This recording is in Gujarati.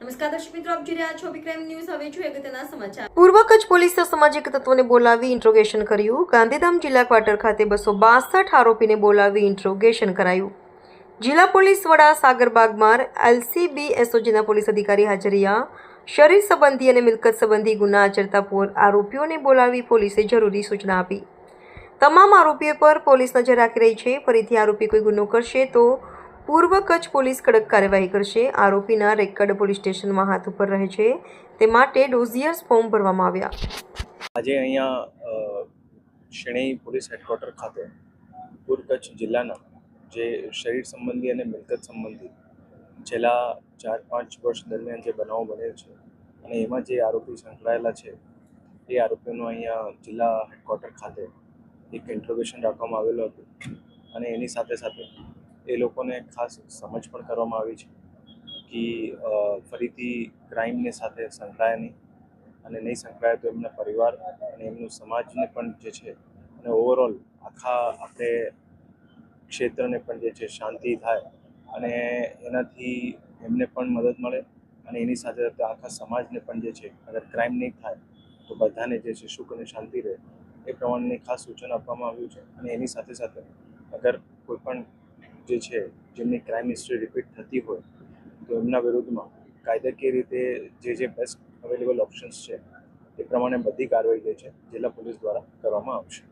નમસ્કાર દર્શક મિત્રો સામાજિક તત્વોને બોલાવી ઇન્ટ્રોગેશન કર્યું. ગાંધીધામ જિલ્લા ક્વાર્ટર ખાતે બસો બાસઠ આરોપીને બોલાવી ઇન્ટ્રોગેશન કરાયું. જિલ્લા પોલીસ વડા સાગર બાગમાર, એલસીબી, એસઓજીના પોલીસ અધિકારી હાજરિયા શરીર સંબંધી અને મિલકત સંબંધી ગુના આચરતા આરોપીઓને બોલાવી પોલીસે જરૂરી સૂચના આપી. તમામ આરોપીઓ પર પોલીસ નજર રાખી રહી છે. ફરીથી આરોપી કોઈ ગુનો કરશે તો પૂર્વ કચ્છ પોલીસ કડક કાર્યવાહી કરશે. આરોપીના રેકર્ડ પોલીસ સ્ટેશનમાં હાથ ઉપર રહે છે. તે માટે ડોઝિયર્સ ફોર્મ ભરવામાં આવ્યા. આજે અહીંયા અ, પોલીસ હેડક્વાર્ટર ખાતે પૂર્વ કચ્છ જિલ્લાના જે શરીર સંબંધી અને મિલકત સંબંધી છેલ્લા ચાર પાંચ વર્ષ દરમિયાન જે બનાવો બનેલ છે અને એમાં જે આરોપી સંકળાયેલા છે એ આરોપીઓનું અહીંયા જિલ્લા હેડક્વાર્ટર ખાતે એક ઇન્ટ્રોગેશન રાખવામાં આવેલું હતું અને એની સાથે સાથે એ લોકોને ખાસ સમજ પણ કરવામાં આવી છે કે ફરીથી ક્રાઇમની સાથે સંકળાય નહીં અને નહીં સંકળાય તો એમના પરિવાર અને એમનું સમાજને પણ જે છે અને ઓવરઓલ આખા આપણે ક્ષેત્રને પણ જે છે શાંતિ થાય અને એનાથી એમને પણ મદદ મળે અને એની સાથે સાથે આખા સમાજને પણ જે છે અગર ક્રાઇમ નહીં થાય તો બધાને જે છે સુખ અને શાંતિ રહે એ પ્રમાણેની ખાસ સૂચન આપવામાં આવ્યું છે અને એની સાથે સાથે અગર કોઈ પણ જે છે, જેમની ક્રાઇમ હિસ્ટ્રી રિપીટ થતી હોય, તો એમના વિરુદ્ધમાં કાયદાકીય રીતે જે જે બેસ્ટ અવેલેબલ ઓપ્શન્સ છે, એ પ્રમાણે બધી કાર્યવાહી જે છે, જિલ્લા પોલીસ દ્વારા કરવામાં આવશે.